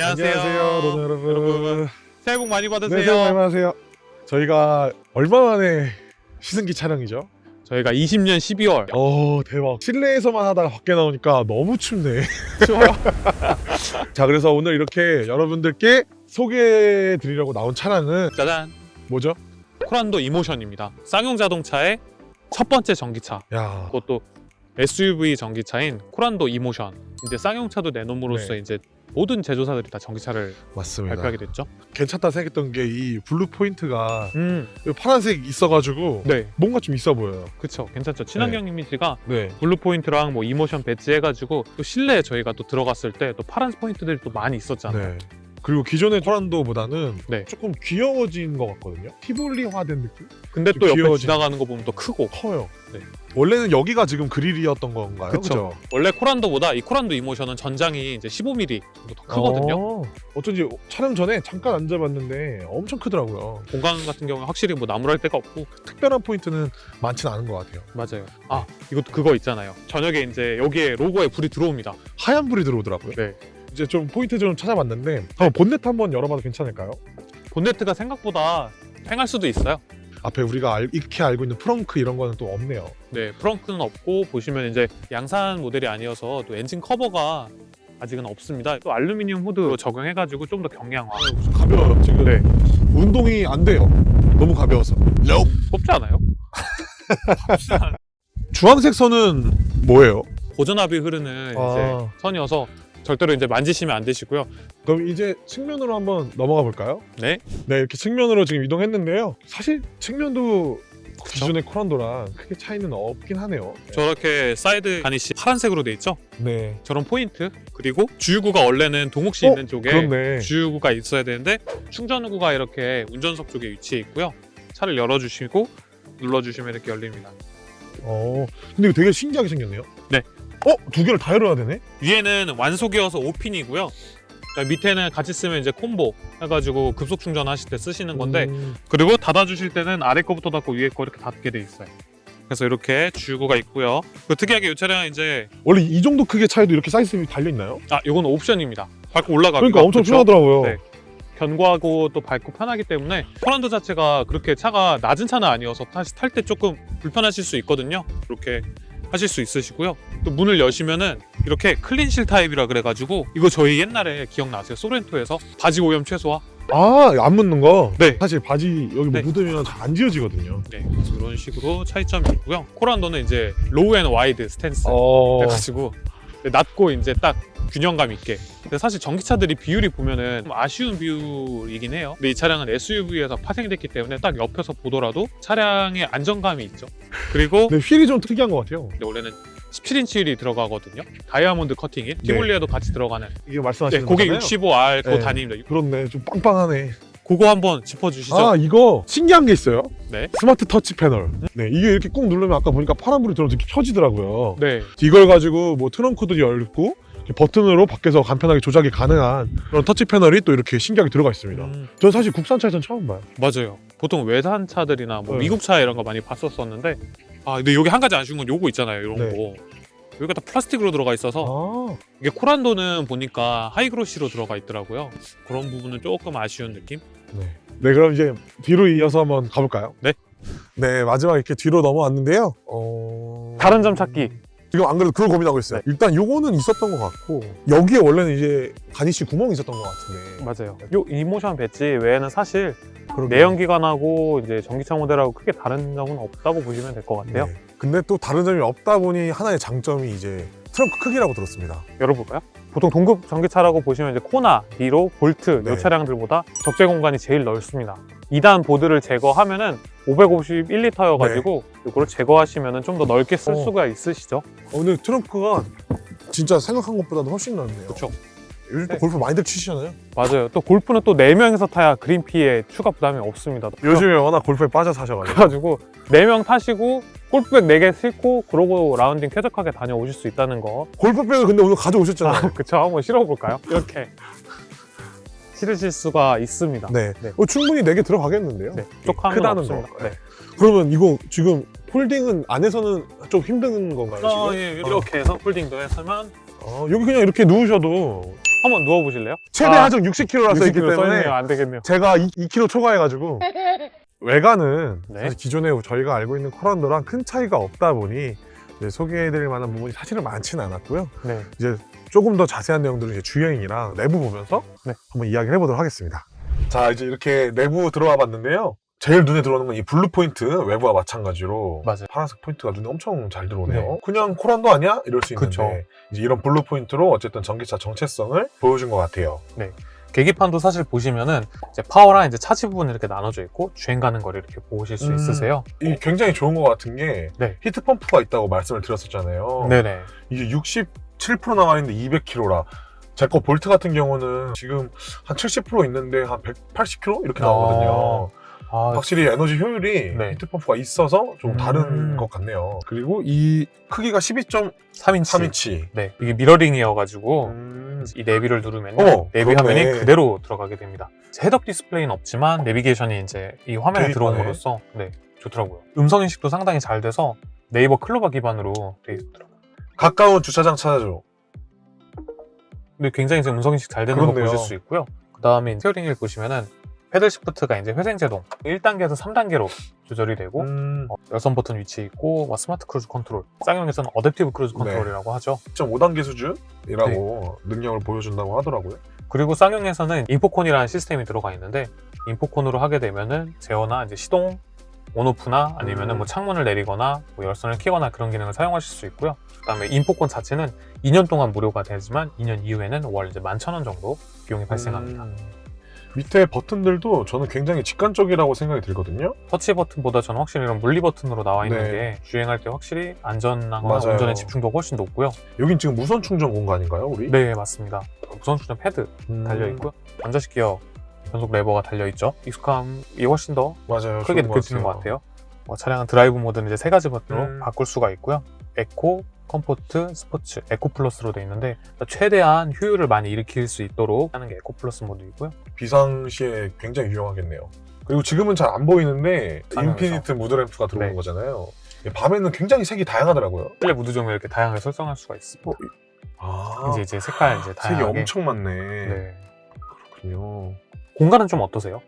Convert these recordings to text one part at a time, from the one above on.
안녕하세요, 로너 여러분. 여러분. 새해 복 많이 받으세요. 네, 새해 복 많이 받으세요. 저희가 얼마 만에 시승기 촬영이죠? 저희가 20년 12월 오, 대박. 실내에서만 하다가 밖에 나오니까 너무 춥네. 추워요. 자, 그래서 오늘 이렇게 여러분들께 소개해 드리려고 나온 차량은 짜잔. 뭐죠? 코란도 이모션입니다. 쌍용 자동차의 첫 번째 전기차. 야, 그것도 SUV 전기차인 코란도 이모션. 이제 쌍용차도 내놓음으로써 네. 이제 모든 제조사들이 다 전기차를 맞습니다. 발표하게 됐죠. 괜찮다 생각했던 게 이 블루 포인트가 음. 파란색 있어가지고 네. 뭔가 좀 있어 보여요. 그쵸. 괜찮죠. 친환경 이미지가 네. 블루 포인트랑 뭐 이모션 배지 해가지고 또 실내에 저희가 또 들어갔을 때 또 파란 포인트들이 또 많이 있었잖아요. 네. 그리고 기존의 토란도보다는 네. 조금 귀여워진 것 같거든요. 티볼리화된 느낌? 근데 좀또 옆에 귀여워진- 지나가는 거 보면 또 크고 커요. 네. 원래는 여기가 지금 그릴이었던 건가요? 그쵸. 그죠? 원래 코란도보다 이 코란도 이모션은 전장이 이제 15mm 정도 더 크거든요. 어, 어쩐지 촬영 전에 잠깐 앉아봤는데 엄청 크더라고요. 공간 같은 경우에 확실히 뭐 나무랄 데가 없고 특별한 포인트는 많지는 않은 것 같아요. 맞아요. 아 이것도 그거 있잖아요. 저녁에 이제 여기에 로고에 불이 들어옵니다. 하얀 불이 들어오더라고요. 네. 이제 좀 포인트 좀 찾아봤는데 한번 본넷 한번 열어봐도 괜찮을까요? 본네트가 생각보다 팽할 수도 있어요. 앞에 우리가 알, 익히 알고 있는 프렁크 이런 거는 또 없네요. 네, 프렁크는 없고 보시면 이제 양산 모델이 아니어서 또 엔진 커버가 아직은 없습니다. 또 알루미늄 후드 적용해가지고 좀 더 경량화. 가벼워요. 지금 네. 운동이 안 돼요. 너무 가벼워서. 뽑지 않아요? 주황색 선은 뭐예요? 고전압이 흐르는 아. 이제 선이어서 절대로 이제 만지시면 안 되시고요. 그럼 이제 측면으로 한번 넘어가 볼까요? 네. 네, 이렇게 측면으로 지금 이동했는데요. 사실 측면도 기존의 코란도랑 크게 차이는 없긴 하네요. 저렇게 사이드 가니시 파란색으로 돼 있죠? 네. 저런 포인트 그리고 주유구가 원래는 동욱시 어? 있는 쪽에 그렇네. 주유구가 있어야 되는데 충전구가 이렇게 운전석 쪽에 위치해 있고요. 차를 열어주시고 눌러주시면 이렇게 열립니다. 어, 근데 이거 되게 신기하게 생겼네요. 네. 어, 두 개를 다 열어야 되네? 위에는 완속이어서 5핀이고요. 밑에는 같이 쓰면 이제 콤보 해가지고 급속 충전하실 때 쓰시는 건데 음, 그리고 닫아주실 때는 아래 거부터 닫고 위에 거 이렇게 닫게 돼 있어요. 그래서 이렇게 주유구가 있고요. 그 특이하게 이 차량은 이제 원래 이 정도 크기의 차에도 이렇게 사이즈 달려 있나요? 아 이건 옵션입니다. 밟고 올라가기가 그러니까 엄청 그쵸? 편하더라고요. 네. 견고하고 또 밟고 편하기 때문에 포란도 자체가 그렇게 차가 낮은 차는 아니어서 다시 탈 때 조금 불편하실 수 있거든요. 이렇게 하실 수 있으시고요. 또 문을 여시면은 이렇게 클린실 타입이라 그래가지고 이거 저희 옛날에 기억나세요? 소렌토에서 바지 오염 최소화. 아, 안 묻는 거? 네. 사실 바지 여기 뭐 네. 묻으면 잘 안 지워지거든요. 네, 그래서 이런 식으로 차이점이 있고요. 코란도는 이제 로우 앤 와이드 스탠스 어, 해가지고 낮고 이제 딱 균형감 있게. 근데 사실 전기차들이 비율이 보면은 좀 아쉬운 비율이긴 해요. 근데 이 차량은 SUV에서 파생됐기 때문에 딱 옆에서 보더라도 차량의 안정감이 있죠. 그리고 네, 휠이 좀 특이한 것 같아요. 근데 원래는 17인치 휠이 들어가거든요. 다이아몬드 커팅이 네. 티볼리에도 같이 들어가는. 이게 네, 말씀하시는 고객 거잖아요. 65R 그거 네. 다닙니다. 그렇네, 좀 빵빵하네. 그거 한번 짚어주시죠. 아, 이거 신기한 게 있어요. 네. 스마트 터치 패널. 네, 이게 이렇게 꾹 누르면 아까 보니까 파란불이 들어서 이렇게 켜지더라고요. 네, 이걸 가지고 뭐 트렁크도 열고 버튼으로 밖에서 간편하게 조작이 가능한 그런 터치 패널이 또 이렇게 신기하게 들어가 있습니다. 음, 전 사실 국산 차에서는 처음 봐요. 맞아요. 보통 외산 차들이나 뭐 네. 미국 차 이런 거 많이 봤었었는데 아 근데 여기 한 가지 아쉬운 건 요거 있잖아요. 이런 네. 거 여기가 다 플라스틱으로 들어가 있어서 아, 이게 코란도는 보니까 하이그로시로 들어가 있더라고요. 그런 부분은 조금 아쉬운 느낌. 네. 네, 그럼 이제 뒤로 이어서 한번 가볼까요? 네. 네, 마지막 이렇게 뒤로 넘어왔는데요. 어... 다른 점 찾기. 지금 안 그래도 그걸 고민하고 있어요. 일단 요거는 있었던 것 같고 여기에 원래는 이제 가니쉬 구멍이 있었던 것 같은데. 맞아요. 요 이모션 배지 외에는 사실 그러게요. 내연기관하고 이제 전기차 모델하고 크게 다른 점은 없다고 보시면 될 것 같아요. 네. 근데 또 다른 점이 없다 보니 하나의 장점이 이제 트렁크 크기라고 들었습니다. 열어볼까요? 보통 동급 전기차라고 보시면 이제 코나, 니로, 볼트 네. 이 차량들보다 적재 공간이 제일 넓습니다. 2단 보드를 제거하면은 551리터여가지고 이거를 제거하시면은 좀 더 넓게 쓸 어. 수가 있으시죠. 어, 근데 트렁크가 진짜 생각한 것보다도 훨씬 넓네요. 그렇죠. 요즘 또 네. 골프 많이들 치시잖아요. 맞아요. 또 골프는 또 4명이서 타야 그린피에 추가 부담이 없습니다. 요즘에 워낙 골프에 빠져 사셔가지고. 그래가지고 4명 타시고 골프백 4개 싣고 그러고 라운딩 쾌적하게 다녀오실 수 있다는 거. 골프백을 근데 오늘 가져오셨잖아요. 아, 그쵸. 한번 실어볼까요? 이렇게. 실으실 수가 있습니다. 네. 네. 어, 충분히 4개 들어가겠는데요. 네. 쪽함은 크다는 없습니다. 거. 네. 그러면 이거 지금 폴딩은 안에서는 좀 힘든 건가요? 지금? 아, 예, 이렇게 해서 폴딩도 했으면 어, 여기 그냥 이렇게 누우셔도 한번 누워보실래요? 최대 아, 하정 60kg라 써있기 60kg 때문에 써있네요. 안 되겠네요. 제가 2, 2kg 초과해가지고 외관은 네. 사실 기존에 저희가 알고 있는 커런더랑 큰 차이가 없다 보니 소개해드릴 만한 부분이 사실은 많지는 않았고요. 네. 이제 조금 더 자세한 내용들은 이제 주행이랑 내부 보면서 네. 한번 이야기를 해보도록 하겠습니다. 자 이제 이렇게 내부 들어와 봤는데요. 제일 눈에 들어오는 건 이 블루 포인트 외부와 마찬가지로 맞아요. 파란색 포인트가 눈에 엄청 잘 들어오네요. 네. 그냥 코란도 아니야? 이럴 수 있는데 그쵸. 이제 이런 블루 포인트로 어쨌든 전기차 정체성을 보여준 것 같아요. 계기판도 사실 보시면은 이제 파워랑 이제 차지 부분 이렇게 나눠져 있고 주행 가는 거를 이렇게 보실 수 음. 있으세요. 이 굉장히 좋은 것 같은 게 네. 히트 펌프가 있다고 말씀을 드렸었잖아요. 네네. 이게 67% 나와 있는데 200km라. 제 거 볼트 같은 경우는 지금 한 70% 있는데 한 180km 이렇게 나오거든요. 아, 확실히 에너지 효율이 네. 히트 펌프가 있어서 좀 음. 다른 것 같네요. 그리고 이 크기가 12.3인치. 3인치. 네. 이게 미러링이어가지고 음. 이 내비를 누르면 어, 내비 화면이. 그대로 들어가게 됩니다. 헤드업 디스플레이는 없지만 내비게이션이 이제 이 화면에 돼 들어옴으로써 네 좋더라고요. 음성 인식도 상당히 잘 돼서 네이버 클로바 기반으로 돼 있더라고요. 가까운 주차장 찾아줘. 근데 굉장히 지금 음성 인식 잘 되는 거 그렇네요. 보실 수 있고요. 그 다음에 스티어링을 보시면은 패들 시프트가 이제 회생 제동 1단계에서 3단계로 조절이 되고 음. 어, 열선 버튼 위치에 있고 뭐 스마트 크루즈 컨트롤 쌍용에서는 어댑티브 크루즈 네. 컨트롤이라고 하죠 2.5단계 수준이라고 능력을 보여준다고 하더라고요. 그리고 쌍용에서는 인포콘이라는 시스템이 들어가 있는데 인포콘으로 하게 되면은 제어나 이제 시동 온오프나 아니면은 음. 뭐 창문을 내리거나 뭐 열선을 켜거나 그런 기능을 사용하실 수 있고요 그다음에 인포콘 자체는 2년 동안 무료가 되지만 2년 이후에는 월 이제 11,000원 정도 비용이 발생합니다 음. 밑에 버튼들도 저는 굉장히 직관적이라고 생각이 들거든요. 터치 버튼보다 저는 확실히 이런 물리 버튼으로 나와 있는 네. 게 주행할 때 확실히 안전하거나 맞아요. 운전의 집중도가 훨씬 높고요 여긴 지금 무선 충전 공간인가요, 우리? 네 맞습니다 무선 충전 패드 음. 달려 있고요 전자식 기어 변속 레버가 달려 있죠 익숙함이 훨씬 더 맞아요. 크게 느껴지는 것 같아요. 뭐 차량은 드라이브 모드는 이제 세 가지 버튼으로 음. 바꿀 수가 있고요. 에코, 컴포트, 스포츠, 에코 플러스로 돼 있는데 최대한 효율을 많이 일으킬 수 있도록 하는 게 에코 플러스 모드이고요. 비상시에 굉장히 유용하겠네요. 그리고 지금은 잘 안 보이는데. 인피니트 무드램프가 들어오는 네. 거잖아요. 밤에는 굉장히 색이 다양하더라고요. 실내 무드 조명 이렇게 다양하게 설정할 수가 있습니다. 아, 이제 이제 색깔 이제 색이 다양하게. 엄청 많네. 네. 그렇군요. 공간은 좀 어떠세요?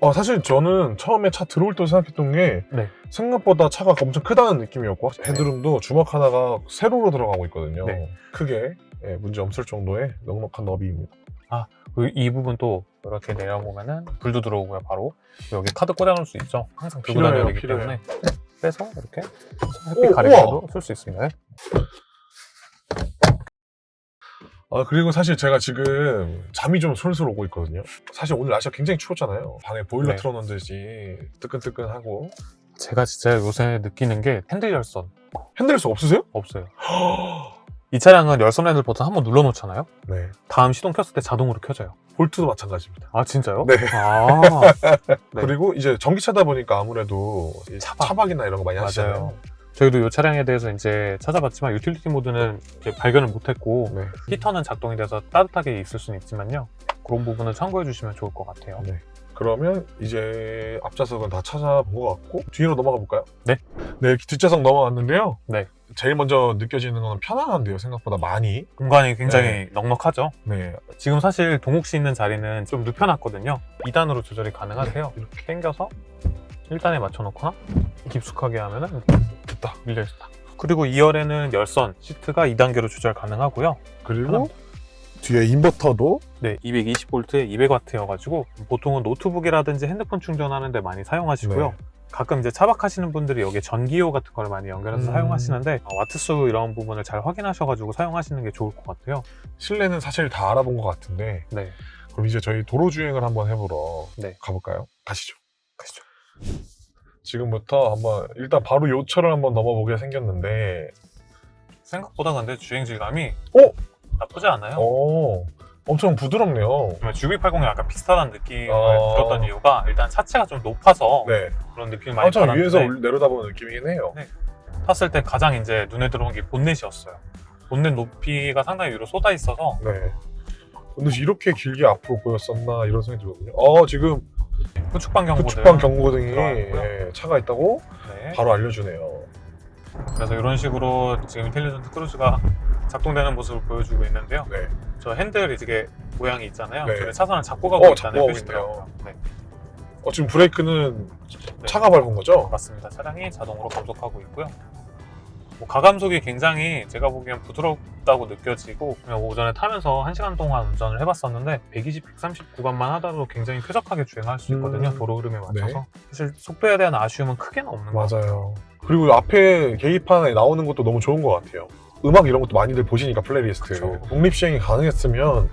어, 사실 저는 처음에 차 들어올 때 생각했던 게 네. 생각보다 차가 엄청 크다는 느낌이었고 헤드룸도 주먹 하나가 세로로 들어가고 있거든요. 네. 크게 예, 문제 없을 정도의 넉넉한 너비입니다. 그- 이 부분 또 이렇게 내려보면은 불도 들어오고요. 바로 여기 카드 꽂아놓을 수 있죠. 항상 들고 필요해요, 다녀야 되기 필요해요. 때문에 빼서 이렇게 오, 햇빛 가리개도 쓸 수 있습니다. 아 그리고 사실 제가 지금 잠이 좀 솔솔 오고 있거든요. 사실 오늘 날씨가 굉장히 추웠잖아요. 방에 보일러 네. 틀어놓은 듯이 뜨끈뜨끈하고 제가 진짜 요새 느끼는 게 핸들 열선 핸들 수 없으세요? 없어요. 이 차량은 열선 핸들 버튼 한 번 눌러놓잖아요. 네. 다음 시동 켰을 때 자동으로 켜져요. 볼트도 마찬가지입니다. 아 진짜요? 네. 아 네. 그리고 이제 전기차다 보니까 아무래도 이 차박. 차박이나 이런 거 많이 하시잖아요. 저희도 이 차량에 대해서 이제 찾아봤지만 유틸리티 모드는 이제 발견을 못했고 네. 히터는 작동이 돼서 따뜻하게 있을 수는 있지만요. 그런 부분을 참고해 주시면 좋을 것 같아요. 네. 그러면 이제 앞좌석은 다 찾아본 것 같고 뒤로 넘어가 볼까요? 네. 네, 이렇게 뒷좌석 넘어갔는데요. 네. 제일 먼저 느껴지는 건 편안한데요, 생각보다 많이. 공간이 굉장히 넉넉하죠. 네. 지금 사실 동욱 씨 있는 자리는 좀 눕혀놨거든요. 2단으로 조절이 가능하세요. 이렇게 당겨서 1단에 맞춰놓거나 깊숙하게 하면은 이렇게 됐다. 밀려 있다. 그리고 2열에는 열선 시트가 2단계로 조절 가능하고요. 그리고 편합니다. 뒤에 인버터도 네, 220V에 200W여가지고 보통은 노트북이라든지 핸드폰 충전하는데 많이 사용하시고요. 네. 가끔 이제 차박하시는 분들이 여기 전기요 같은 걸 많이 연결해서 음. 사용하시는데 어, 와트수 이런 부분을 잘 확인하셔가지고 사용하시는 게 좋을 것 같아요. 실내는 사실 다 알아본 것 같은데 네, 그럼 이제 저희 도로 주행을 한번 해보러 네. 가볼까요? 가시죠. 가시죠. 지금부터 한번 일단 바로 요철을 한번 넘어보게 생겼는데 생각보다 근데 주행 질감이 어? 나쁘지 않아요. 어 엄청 부드럽네요. GV80이 약간 비슷한 느낌을 어. 들었던 이유가 일단 차체가 좀 높아서 네. 그런 느낌을 많이 한참 받았는데 위에서 올- 내려다보는 느낌이긴 해요. 네. 탔을 때 가장 이제 눈에 들어온 게 본넷이었어요. 본넷 높이가 상당히 위로 쏟아 있어서 네. 근데 이렇게 길게 앞으로 보였었나 이런 생각이 들거든요. 어 지금 후측방 경고등 후측방 경고등이 들어왔고요. 예, 차가 있다고 네. 바로 알려주네요. 그래서 이런 식으로 지금 인텔리전트 크루즈가 작동되는 모습을 보여주고 있는데요. 네. 저 핸들 이게 모양이 있잖아요. 네. 저게 차선을 잡고 가고 어, 있다는 잡고 표시더라고요. 네. 어, 지금 브레이크는 네. 차가 밟은 거죠? 맞습니다. 차량이 자동으로 감속하고 있고요. 뭐 가감속이 굉장히 제가 보기엔 부드럽다고 느껴지고 오전에 타면서 1시간 동안 운전을 해봤었는데 120, 130 구간만 하더라도 굉장히 쾌적하게 주행할 수 있거든요. 음. 도로 흐름에 맞춰서. 네. 사실 속도에 대한 아쉬움은 크게는 없는 것 같아요. 맞아요. 그리고 앞에 계기판에 나오는 것도 너무 좋은 것 같아요. 음악 이런 것도 많이들 보시니까 플레이리스트 그쵸. 독립 시행이 가능했으면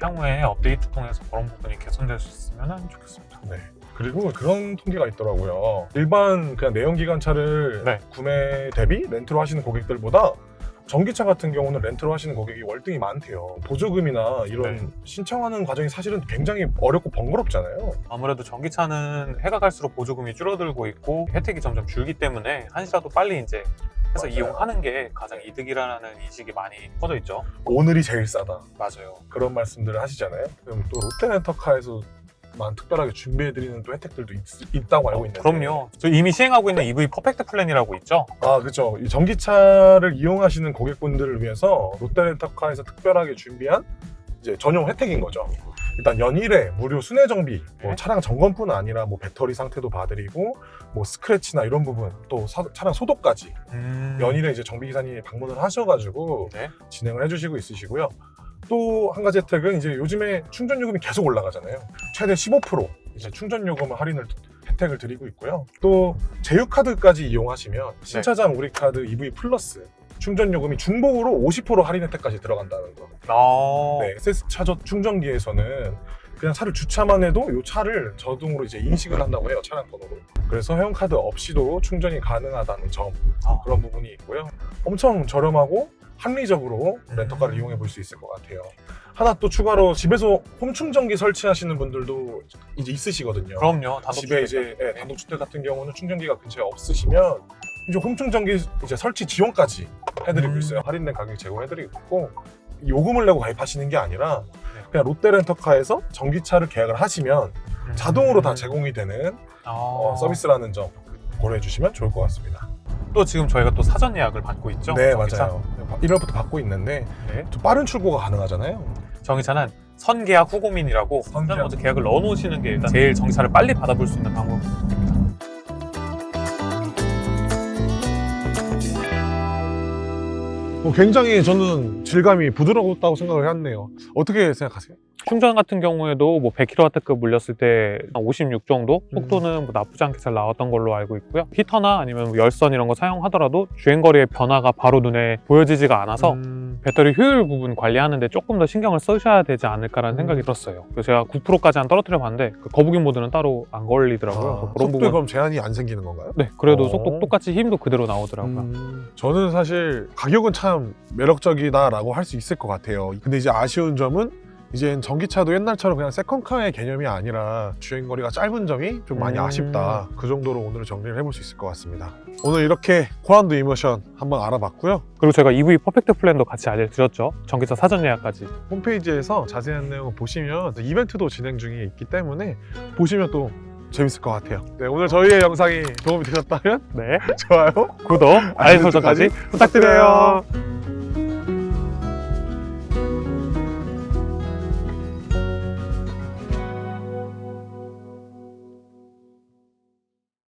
향후에 업데이트 통해서 그런 부분이 개선될 수 있으면 좋겠습니다. 네. 그리고 그런 통계가 있더라고요. 일반 그냥 내연기관차를 네. 구매 대비 렌트로 하시는 고객들보다 전기차 같은 경우는 렌트로 하시는 고객이 월등히 많대요. 보조금이나 이런 네. 신청하는 과정이 사실은 굉장히 어렵고 번거롭잖아요. 아무래도 전기차는 해가 갈수록 보조금이 줄어들고 있고 혜택이 점점 줄기 때문에 한시라도 빨리 이제 해서 맞아요. 이용하는 게 가장 이득이라는 인식이 많이 퍼져 있죠. 오늘이 제일 싸다. 맞아요. 그런 말씀들을 하시잖아요. 그럼 또 롯데렌터카에서만 특별하게 준비해드리는 또 혜택들도 있, 다고 알고 있는데. 그럼요. 저 이미 시행하고 있는 EV 퍼펙트 플랜이라고 있죠. 아, 그렇죠. 이 전기차를 이용하시는 고객분들을 위해서 롯데렌터카에서 특별하게 준비한 이제 전용 혜택인 거죠. 일단 연일에 무료 순회 정비, 뭐 네. 차량 점검뿐 아니라 뭐 배터리 상태도 봐드리고 뭐 스크래치나 이런 부분 또 사- 차량 소독까지 음... 연일에 이제 정비 기사님이 방문을 하셔가지고 네. 진행을 해주시고 있으시고요. 또 한 가지 혜택은 이제 요즘에 충전 요금이 계속 올라가잖아요. 최대 15% 이제 충전 요금 할인을 혜택을 드리고 있고요. 또 제휴카드까지 이용하시면 신차장 우리 카드 EV 플러스 충전 요금이 중복으로 50% 할인 혜택까지 들어간다는 거. 아... 네, SS 차저 충전기에서는 그냥 차를 주차만 해도 이 차를 자동으로 이제 인식을 한다고 해요 차량 번호로. 그래서 회원카드 없이도 충전이 가능하다는 점 아, 그런 부분이 있고요. 엄청 저렴하고 합리적으로 음. 렌터카를 이용해 볼 수 있을 것 같아요. 하나 또 추가로 집에서 홈 충전기 설치하시는 분들도 이제 있으시거든요. 그럼요. 단독 집에 이제 예, 단독주택 같은 경우는 충전기가 근처에 없으시면 이제 홈 충전기 이제 설치 지원까지 해드리고 음. 있어요. 할인된 가격 제공해드리고 있고 요금을 내고 가입하시는 게 아니라 네. 그냥 롯데렌터카에서 전기차를 계약을 하시면 음. 자동으로 다 제공이 되는 아... 어, 서비스라는 점 고려해 주시면 좋을 것 같습니다. 또 지금 저희가 또 사전 예약을 받고 있죠. 네 전기차. 맞아요. 1월부터 받고 있는데 네. 또 빠른 출고가 가능하잖아요. 전기차는 선계약 후 고민이라고 선계약. 일단 먼저 계약을 넣어 놓으시는 게 일단 제일 전기차를 빨리 받아볼 수 있는 방법입니다. 뭐 굉장히 저는 질감이 부드러웠다고 생각을 했네요. 어떻게 생각하세요? 충전 같은 경우에도 뭐 100kW급 물렸을 때 56 정도 음. 속도는 뭐 나쁘지 않게 잘 나왔던 걸로 알고 있고요. 히터나 아니면 뭐 열선 이런 거 사용하더라도 주행 거리의 변화가 바로 눈에 보여지지가 않아서 음, 배터리 효율 부분 관리하는데 조금 더 신경을 쓰셔야 되지 않을까라는 음. 생각이 들었어요. 그래서 제가 9%까지 한 떨어뜨려 봤는데 그 거북이 모드는 따로 안 걸리더라고요. 아, 그런 속도에 부분 그럼 제한이 안 생기는 건가요? 네 그래도 어. 속도 똑같이 힘도 그대로 나오더라고요. 음, 저는 사실 가격은 참 매력적이다라고 할 수 있을 것 같아요. 근데 이제 아쉬운 점은 이젠 전기차도 옛날처럼 그냥 세컨카의 개념이 아니라 주행거리가 짧은 점이 좀 많이 음. 아쉽다. 그 정도로 오늘 정리를 해볼 수 있을 것 같습니다. 오늘 이렇게 코란도 이모션 한번 알아봤고요. 그리고 제가 EV 퍼펙트 플랜도 같이 알려드렸죠. 전기차 사전 예약까지. 홈페이지에서 자세한 내용 보시면 이벤트도 진행 중에 있기 때문에 보시면 또 재밌을 것 같아요. 네, 오늘 저희의 영상이 도움이 되셨다면 네 좋아요, 구독, 알림 설정까지 부탁드려요.